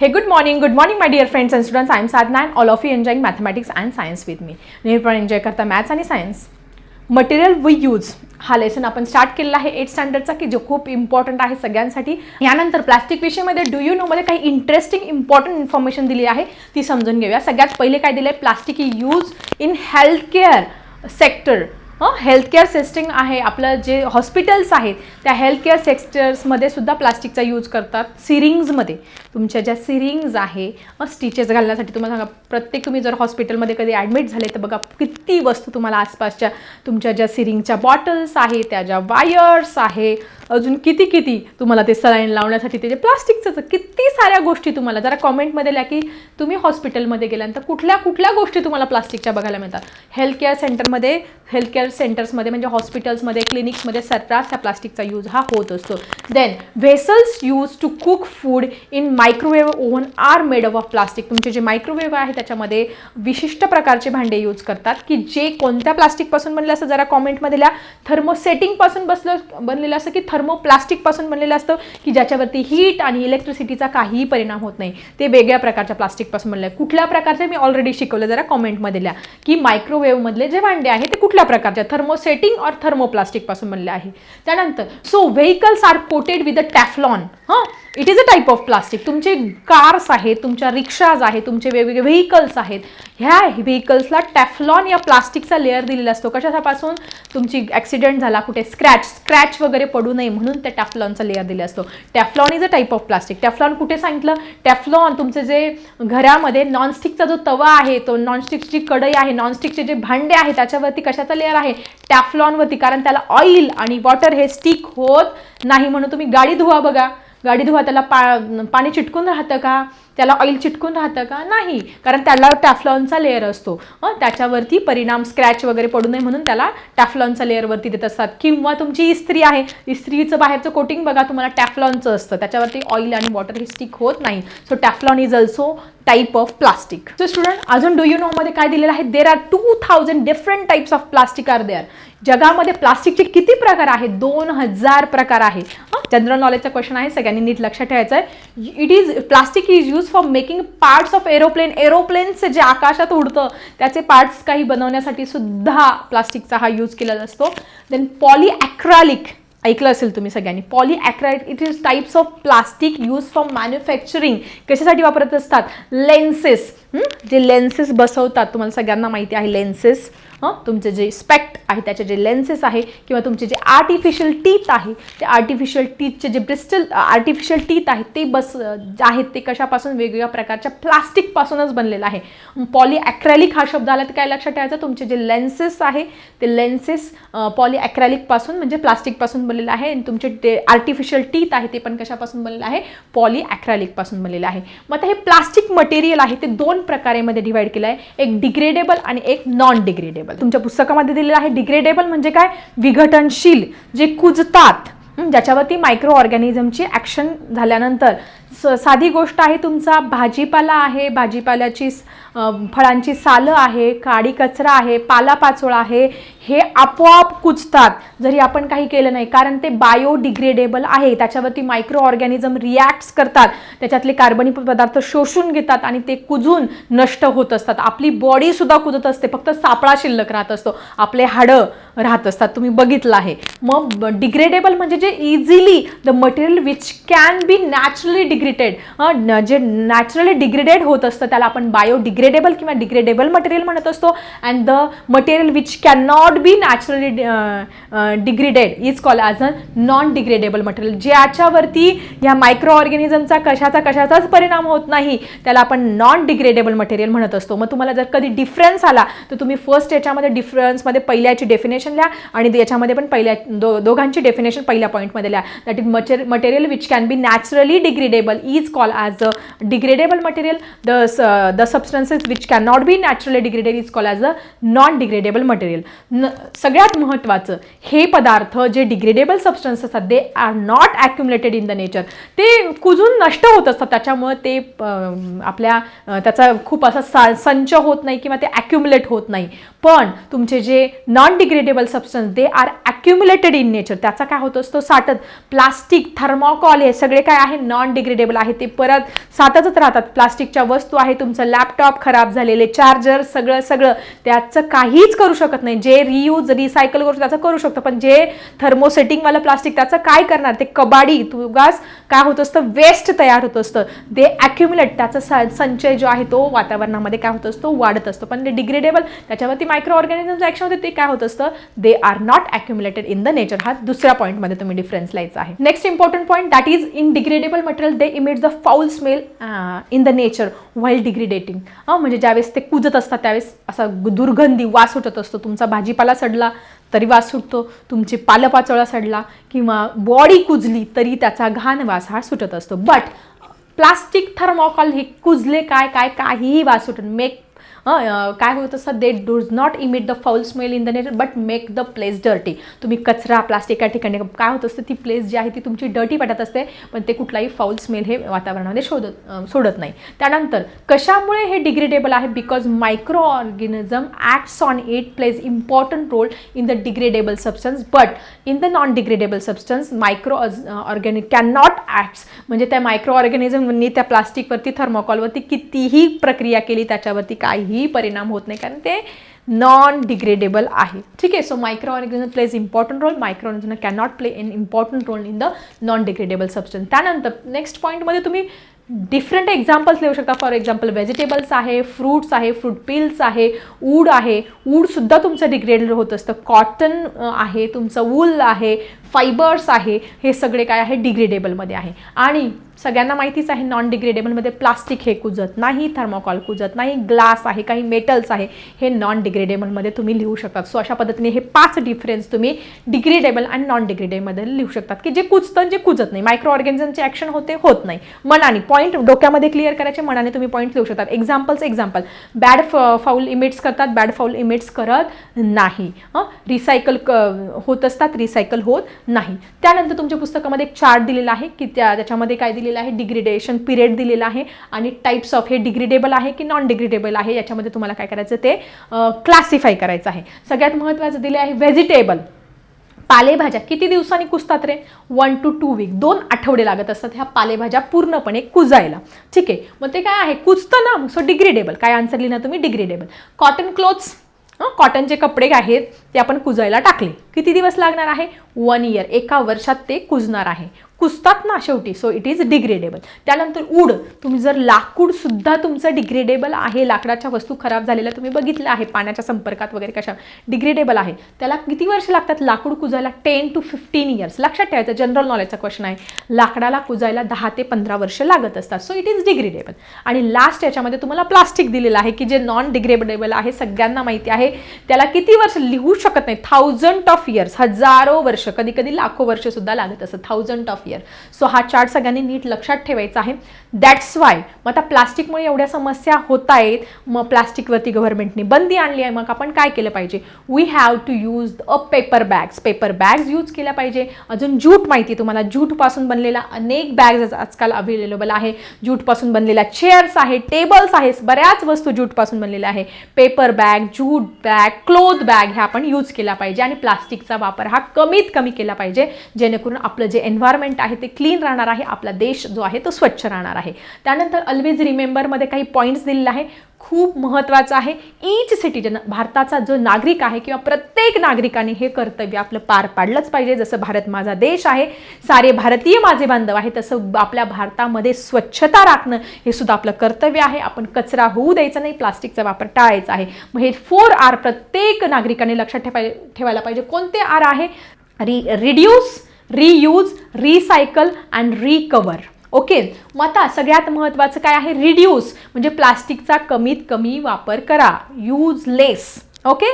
Hey good morning good morning my dear friends and students I am Sadhana and all of you enjoying mathematics and science with me नेहमी पण enjoy करता maths आणि science material we use हा lesson आपण start केलेला आहे eight स्टँडर्डचा की जो खूप इम्पॉर्टंट आहे सगळ्यांसाठी. यानंतर प्लास्टिक विषयामध्ये डू यू नोमध्ये काही इंटरेस्टिंग इम्पॉर्टंट इन्फॉर्मेशन दिली आहे? ती समजून घेऊया. सगळ्यात पहिले काय दिलं आहे plastic use in health care sector healthcare सिस्टिंग आहे आपलं जे हॉस्पिटल्स आहेत त्या हेल्थकेअर सेक्टर्समध्ये सुद्धा प्लास्टिकचा यूज करतात सिरिंग्जमध्ये तुमच्या ज्या सिरिंग्ज आहे स्टिचेस घालण्यासाठी तुम्हाला सांगा प्रत्येक तुम्ही जर हॉस्पिटलमध्ये कधी ॲडमिट झाले तर बघा किती वस्तू तुम्हाला आसपासच्या तुमच्या ज्या सिरिंगच्या बॉटल्स आहे त्या ज्या वायर्स आहे अजून किती किती तुम्हाला ते सलाईन लावण्यासाठी ते जे प्लास्टिकचं किती साऱ्या गोष्टी तुम्हाला जरा कॉमेंटमध्ये लिहा की तुम्ही हॉस्पिटलमध्ये गेल्यानंतर कुठल्या कुठल्या गोष्टी तुम्हाला प्लास्टिकच्या बघायला मिळतात. हेल्थकेअर सेंटरमध्ये हेल्थकेअर केअर सेंटर्समध्ये म्हणजे हॉस्पिटल्समध्ये क्लिनिक्समध्ये सर्रास ह्या प्लास्टिकचा यूज हा होत असतो. Then vessels use to cook food in microwave oven are made of plastic तुमचे जे मायक्रोवेव्ह आहे त्याच्यामध्ये विशिष्ट प्रकारचे भांडे यूज करतात की जे कोणत्या प्लास्टिकपासून बनले असतं? जरा कॉमेंटमध्ये लिहा. थर्मोसेटिंगपासून बसलं बनलेलं असतं की थर्मोप्लास्टिकपासून बनलेलं असतं की ज्याच्यावरती हीट आणि इलेक्ट्रिसिटीचा काहीही परिणाम होत नाही. ते वेगळ्या प्रकारच्या प्लास्टिकपासून बनलं आहे. कुठल्या प्रकारचे? मी ऑलरेडी शिकवलं जरा कॉमेंटमध्ये लिहा. की मायक्रोवेव्हमधले जे भांडे आहे ते कुठल्या प्रकारचे? ज्या थर्मोसेटिंग और थर्मोप्लास्टिकपासून बनल्या आहे. त्यानंतर so vehicles are coated with a Teflon हां? It is a type of plastic तुमचे कार्स आहेत तुमच्या रिक्षाज आहेत तुमचे वेगवेगळे व्हेकल्स आहेत. ह्या व्हेकल्सला टॅफलॉन या प्लास्टिकचा लेअर दिलेला असतो. कशापासून? तुमची ॲक्सिडेंट झाला कुठे स्क्रॅच स्क्रॅच वगैरे पडू नये म्हणून त्या टॅफ्लॉनचा लेअर दिला असतो. Teflon is a type of plastic Teflon कुठे सांगितलं? टॅफ्लॉन तुमचे जे घरामध्ये नॉनस्टिकचा जो तवा आहे तो नॉनस्टिकची कढई आहे नॉनस्टिकचे जे भांडे आहे त्याच्यावरती कशाचा लेअर आहे? टॅफलॉनवरती कारण त्याला ऑइल आणि वॉटर हे स्टिक होत नाही म्हणून तुम्ही गाडी धुवा बघा. गाडी धुवा त्याला पा पाणी चिटकून राहतं का? त्याला ऑइल चिटकून राहतं का? नाही. कारण त्याला टॅफ्लॉनचा लेअर असतो. हं त्याच्यावरती परिणाम स्क्रॅच वगैरे पडू नये म्हणून त्याला टॅफ्लॉनचा लेअरवरती देत असतात. किंवा तुमची इस्त्री आहे. इस्त्रीचं बाहेरचं कोटिंग बघा तुम्हाला टॅफ्लॉनचं असतं. त्याच्यावरती ऑइल आणि वॉटर हे स्टिक होत नाही. So Teflon is also type of plastic so student अजून डू यू नोमध्ये काय दिलेलं आहे? There are two thousand different types of plastic are there जगामध्ये प्लास्टिकचे किती प्रकार आहेत? दोन हजार प्रकार आहे. जनरल नॉलेजचा क्वेश्चन आहे. सगळ्यांनी नीट लक्षात ठेवायचं आहे it is plastic is use for making parts of aeroplane aeroplanes जे आकाशात उडतं त्याचे पार्ट्स काही बनवण्यासाठी सुद्धा प्लास्टिकचा हा यूज केलेला असतो. देन पॉली ॲक्रालिक ऐकलं असेल तुम्ही सगळ्यांनी. Poly acride it is types of plastic use for manufacturing कशासाठी वापरत असतात? लेन्सेस जे लेन्सेस बसवतात तुम्हाला सगळ्यांना माहिती आहे लेन्सेस हं? तुमचे जे स्पेक्ट आहे त्याचे जे लेन्सेस आहे किंवा तुमचे जे आर्टिफिशियल टीथ आहे ते आर्टिफिशियल टीथचे जे ब्रिस्टल आर्टिफिशियल टीथ आहेत ते बस जे आहेत ते कशापासून वेगवेगळ्या प्रकारच्या प्लास्टिकपासूनच बनलेलं आहे. पॉली ॲक्रॅलिक हा शब्द आला तर काय लक्षात ठेवायचं? तुमचे जे लेन्सेस आहे ते लेन्सेस पॉली ॲक्रॅलिकपासून म्हणजे प्लास्टिकपासून बनलेलं आहे आणि तुमचे ते आर्टिफिशियल टीथ आहे ते पण कशापासून बनलेलं आहे? पॉली ॲक्रॅलिकपासून बनलेलं आहे. मग आता हे प्लास्टिक मटेरियल आहे ते दोन प्रकारेमध्ये डिवाइड केलं आहे एक डिग्रेडेबल आणि एक नॉन डिग्रेडेबल तुमच्या पुस्तकामध्ये दिलेलं आहे डिग्रेडेबल म्हणजे काय? विघटनशील जे कुजतात. ज्याच्यावरती मायक्रो ऑर्गॅनिझमची ॲक्शन झाल्यानंतर स साधी गोष्ट आहे तुमचा भाजीपाला आहे भाजीपाल्याची फळांची सालं आहे काडी कचरा आहे पालापाचोळा आहे हे आपोआप कुजतात. जरी आपण काही केलं नाही कारण ते बायोडिग्रेडेबल आहे. त्याच्यावरती मायक्रो ऑर्गॅनिझम रिॲक्ट्स करतात. त्याच्यातले कार्बनी पदार्थ शोषून घेतात आणि ते कुजून नष्ट होत असतात. आपली बॉडीसुद्धा कुजत असते. फक्त सापळा शिल्लक राहत असतो. आपले हाडं राहत असतात. तुम्ही बघितलं आहे. मग डिग्रेडेबल म्हणजे जे easily the material which can be naturally degraded जे नॅचरली डिग्रेडेड होत असतं त्याला आपण बायोडिग्रेडेबल किंवा डिग्रेडेबल मटेरियल म्हणत असतो. And the material which can not be naturally degraded is call as a non degradable material ज्याच्यावरती ह्या मायक्रो ऑर्गॅनिझमचा कशाचा कशाचाच परिणाम होत नाही त्याला आपण नॉन डिग्रेडेबल मटेरियल म्हणत असतो. मग तुम्हाला जर कधी डिफरन्स आला तर तुम्ही फर्स्ट याच्यामध्ये डिफरन्समध्ये पहिल्याची डेफिनेशन लिहा आणि याच्यामध्ये पण पहिल्या दो दोघांची डेफिनेशन पहिल्या पॉईंटमध्ये लिहा. That is mater material which can be naturally degradable is call as a degradable material the the substances which can not be naturally degraded is call as a non degradable material न सगळ्यात महत्त्वाचं हे पदार्थ जे degradable substance असतात they are not accumulated in the nature ते कुजून नष्ट होत असतात. त्याच्यामुळे ते आपल्या त्याचा खूप असा सा संच होत नाही किंवा ते ॲक्युमुलेट होत नाही. पण तुमचे जे non degradable substance they are accumulated in nature त्याचा काय होत असतो? साठत प्लास्टिक थर्मोकॉल हे सगळे काय आहे? नॉन डिग्रेडेबल आहे. ते परत साततच राहतात. प्लास्टिकच्या वस्तू आहे तुमचं लॅपटॉप खराब झालेले चार्जर सगळं सगळं. त्याचं काहीच करू शकत नाही. जे रियूज रिसायकल करू त्याचं करू शकतो. पण जे थर्मोसेटिंगवालं प्लास्टिक त्याचं काय करणार? ते कबाडी तुगास काय होत असतं? वेस्ट तयार होत असतं. ते अक्युम्युलेट त्याचा संचय जो आहे तो वातावरणामध्ये काय होत असतो? वाढत असतो. पण ते डिग्रेडेबल त्याच्यावरती मायक्रो ऑर्गॅनिझमचं ॲक्शन होते ते काय होत असतं? They are not accumulated in the nature हा दुसऱ्या पॉईंटमध्ये तुम्ही डिफरन्स लायचा आहे. Next important point that is in degradable material they emit the foul smell in the nature while degradating म्हणजे ज्यावेळेस ते कुजत असतात त्यावेळेस असा दुर्गंधी वास सुटत असतो. तुमचा भाजीपाला सडला तरी वास सुटतो. तुमची पालपाचोळा सडला किंवा बॉडी कुजली तरी त्याचा घाण वास हा सुटत असतो. बट प्लास्टिक थर्मोकॉल हे कुजले काय काय काहीही वास सुटत मेक काय होत असतं they does not emit the foul smell in the nature but make the place dirty तुम्ही कचरा प्लास्टिक या ठिकाणी काय होत असतं ती प्लेस जी आहे ती तुमची डर्टी वाटत असते पण ते कुठलाही फाऊल स्मेल हे वातावरणामध्ये शोधत सोडत नाही. त्यानंतर कशामुळे हे डिग्रेडेबल आहे? Because micro organism acts on it plays important role in the degradable substance but in the non degradable substance micro organic can not acts म्हणजे त्या मायक्रो ऑर्गॅनिझमनी त्या प्लास्टिकवरती थर्मोकॉलवरती कितीही प्रक्रिया केली त्याच्यावरती काहीही परिणाम होत नाही कारण ते नॉन डिग्रेडेबल आहे. ठीक आहे so micro organism plays important role micro organism cannot play in important role in the non degradable substance त्यानंतर नेक्स्ट पॉईंटमध्ये तुम्ही डिफरंट एक्झाम्पल्स लिहू शकता. फॉर एक्झाम्पल व्हेजिटेबल्स आहे फ्रूट्स आहे फ्रूट पिल्स आहे ऊड आहे. ऊडसुद्धा तुमचं डिग्रेडेड होत असतं. कॉटन आहे तुमचं वूल आहे फायबर्स आहे हे सगळे काय आहे? डिग्रेडेबलमध्ये आहे. आणि सगळ्यांना माहितीच आहे नॉन डिग्रेडेबलमध्ये प्लास्टिक हे कुजत नाही थर्मोकॉल कुजत नाही ग्लास आहे काही मेटल्स आहे हे नॉन डिग्रेडेबलमध्ये तुम्ही लिहू शकतात सो अशा पद्धतीने हे पाच डिफरन्स तुम्ही डिग्रेडेबल आणि नॉन डिग्रेडेबलमध्ये लिहू शकतात. की जे कुजतं जे कुजत नाही. मायक्रो ऑर्गॅनिझमचे ॲक्शन होते होत नाही. मनाने पॉईंट डोक्यामध्ये क्लिअर करायचे मनाने तुम्ही पॉईंट लिहू शकतात examples example bad foul emits करतात बॅड फाऊल इमिट्स करत नाही. रिसायकल क होत असतात रिसायकल होत नाही. त्यानंतर तुमच्या पुस्तकामध्ये एक चार्ट दिलेला आहे की त्या त्याच्यामध्ये काय दिलेलं आहे? डिग्रेडेशन पिरियड दिलेला आहे आणि टाईप्स ऑफ हे डिग्रेडेबल आहे की नॉन डिग्रेडेबल आहे? याच्यामध्ये तुम्हाला काय करायचं ते क्लासिफाय करायचं आहे. सगळ्यात महत्त्वाचं दिले आहे व्हेजिटेबल पालेभाज्या किती दिवसांनी कुजतात रे? वन टू टू वीक दोन आठवडे लागत असतात ह्या पालेभाज्या पूर्णपणे कुजायला. ठीक आहे? मग ते काय आहे? कुजतं ना. सो डिग्रेडेबल काय आन्सर लिहिणार तुम्ही? डिग्रेडेबल कॉटन क्लोथ्स कॉटनचे कपडे आहेत ते आपण कुजायला टाकले. किती दिवस लागणार आहे? वन इयर एका वर्षात ते कुजणार आहे. कुजतात ना शेवटी. सो इट इज डिग्रेडेबल त्यानंतर उड तुम्ही जर लाकूडसुद्धा तुमचं डिग्रेडेबल आहे लाकडाच्या वस्तू खराब झालेल्या तुम्ही बघितलं आहे पाण्याच्या संपर्कात वगैरे कशा डिग्रेडेबल आहे त्याला किती वर्ष लागतात? लाकूड कुजायला टेन टू फिफ्टीन इयर्स लक्षात ठेवायचं जनरल नॉलेजचा क्वेश्चन आहे. लाकडाला कुजायला दहा ते पंधरा वर्ष लागत असतात. सो इट इज डिग्रेडेबल आणि लास्ट याच्यामध्ये तुम्हाला प्लास्टिक दिलेलं आहे की जे नॉन डिग्रेडेबल आहे सगळ्यांना माहिती आहे. त्याला किती वर्ष लिहू शकत नाही? थाउजंड ऑफ इयर्स हजारो वर्ष. कधी कधी लाखो वर्ष सुद्धा लागत असतं थाउजंड ऑफ इयर सो हा चार्ट सगळ्यांनी नीट लक्षात ठेवायचा आहे. दॅट्स वाय मग आता प्लास्टिकमुळे एवढ्या समस्या होत आहेत मग प्लास्टिकवरती गव्हर्नमेंटने बंदी आणली आहे मग आपण काय केलं पाहिजे? We have to use a paper bags paper bags use केल्या पाहिजे. अजून ज्यूट माहिती आहे तुम्हाला. ज्यूटपासून बनलेला अनेक बॅग्स आजकाल अवेलेबल आहे. ज्यूटपासून बनलेल्या चेअर्स आहे टेबल्स आहे बऱ्याच वस्तू ज्यूटपासून बनलेल्या आहे. Paper bag jute bag cloth bag ह्या आपण यूज केला पाहिजे. आणि प्लास्टिकचा वापर हा कमीत कमी केला पाहिजे जेणेकरून आपलं जे एन्व्हायरमेंट आहे ते क्लीन राहणार आहे आपला देश जो आहे तो स्वच्छ राहणार आहे. त्यानंतर ऑलवेज रिमेंबरमध्ये काही पॉईंट्स दिलेले आहे खूप महत्त्वाचं आहे ईच सिटीजन भारताचा जो नागरिक आहे किंवा प्रत्येक नागरिकाने हे कर्तव्य आपलं पार पाडलंच पाहिजे. जसं भारत माझा देश आहे सारे भारतीय माझे बांधव आहे तसं आपल्या भारतामध्ये स्वच्छता राखणं हे सुद्धा आपलं कर्तव्य आहे. आपण कचरा होऊ द्यायचा नाही प्लास्टिकचा वापर टाळायचा आहे. मग हे फोर आर प्रत्येक नागरिकाने लक्षात ठेवाय ठेवायला पाहिजे. कोणते आर आहे? Re reduce reuse recycle and recover okay मग आता सगळ्यात महत्त्वाचं काय आहे? रिड्यूस म्हणजे प्लास्टिकचा कमीत कमी वापर करा. Use less okay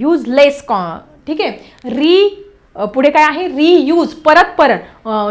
use less कॉ ठीक आहे? री पुढे काय आहे? रियूज परत परत.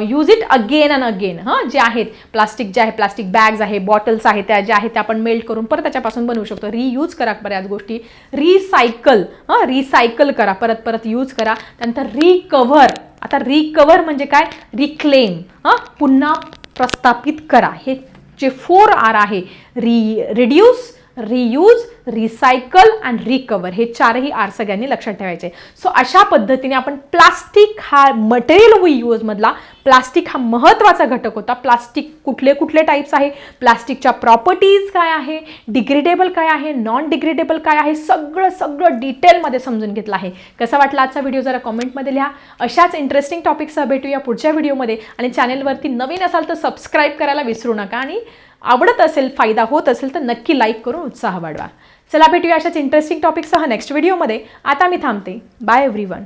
Use it again and again हां जे आहेत प्लास्टिक जे आहे प्लास्टिक बॅग्स आहे बॉटल्स आहेत त्या ज्या आहेत त्या आपण मेल्ट करून परत त्याच्यापासून बनवू शकतो. रियूज करा बऱ्याच गोष्टी. रिसायकल हां रिसायकल करा. परत परत यूज करा. त्यानंतर रिकव्हर आता रिकवर म्हणजे काय? रिक्लेम हां पुन्हा प्रस्थापित करा. हे जे फोर आर आहे re reduce reuse recycle and recover हे चारही आर सगळ्यांनी लक्षात ठेवायचे. सो अशा पद्धतीने आपण प्लास्टिक हा मटेरियल वी यूजमधला प्लास्टिक हा महत्त्वाचा घटक होता. प्लास्टिक कुठले कुठले टाईप्स आहे? प्लास्टिकच्या प्रॉपर्टीज काय आहे? डिग्रेडेबल काय आहे? नॉन डिग्रेडेबल काय आहे? सगळं सगळं डिटेलमध्ये समजून घेतलं आहे. कसा वाटला आजचा व्हिडिओ जरा कमेंटमध्ये लिहा. अशाच इंटरेस्टिंग टॉपिकसह भेटूया पुढच्या व्हिडिओमध्ये आणि चॅनेलवरती नवीन असाल तर सबस्क्राईब करायला विसरू नका. आणि आवडत असेल फायदा होत असेल तर नक्की लाईक करून उत्साह वाढवा. चला भेटूया अशाच इंटरेस्टिंग टॉपिकसह नेक्स्ट व्हिडिओमध्ये आता मी थांबते. Bye every one